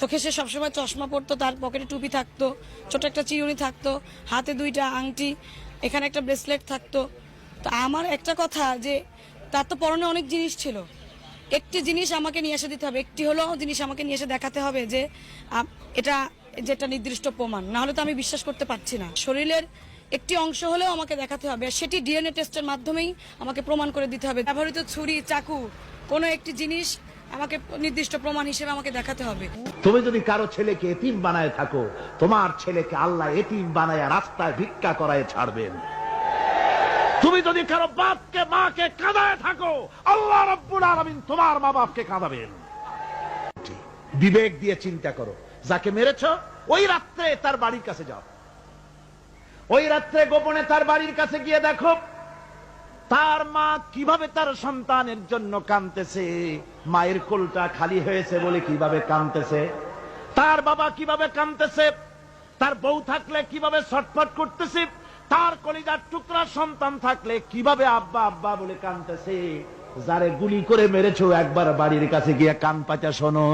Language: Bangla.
চোখে সে সবসময় চশমা পরতো, তার পকেটে টুপি থাকতো, ছোট একটা চিরুনি থাকতো, হাতে দুইটা আংটি, এখানে একটা ব্রেসলেট থাকতো। তো আমার একটা কথা যে, তার তো পরনে অনেক জিনিস ছিল। একটি জিনিস আমাকে নিয়ে এসে দিতে হবে, একটি হলো জিনিস আমাকে নিয়ে এসে দেখাতে হবে যে এটা যেটা নির্দিষ্ট প্রমাণ। না হলে তো আমি বিশ্বাস করতে পারছি না। শরীরের একটি অংশ হলেও আমাকে দেখাতে হবে সেটি ডিএনএ টেস্টের মাধ্যমেই আমাকে প্রমাণ করে দিতে হবে। ব্যবহৃত ছুরি, চাকু, কোনো একটি জিনিস আমাকে নির্দিষ্ট প্রমাণ হিসেবে আমাকে দেখাতে হবে। তুমি যদি কারও ছেলেকে এতিম বানায় থাকো, তোমার ছেলেকে আল্লাহ এতিম বানায় রাস্তায় ভিক্ষা করায় ছাড়বেন। তুমি যদি কারও বাপকে, মাকে কাঁদায় থাকো, আল্লাহ রব্বুল আলামিন তোমার মা বাপকে কাঁদাবেন। বিবেক দিয়ে চিন্তা করো, যাকে মেরেছ, ওই রাত্রে তার বাড়ির কাছে যাও। ওই রাত্রে গোপনে তার বাড়ির কাছে গিয়ে দেখো তার মা কীভাবে তার সন্তানের জন্য কাঁদতেছে? মায়ের কোলটা খালি হয়েছে বলে কীভাবে কাঁদতেছে? তার বাবা কীভাবে কাঁদতেছে? তার বউ থাকলে কীভাবে ছটফট করতেছে? তার কলিজার টুকরা সন্তান থাকলে কীভাবে আব্বা আব্বা বলে কাঁদতেছে? যারে গুলি করে মেরেছো, একবার বাড়ির কাছে গিয়ে কান পাচা শোনো।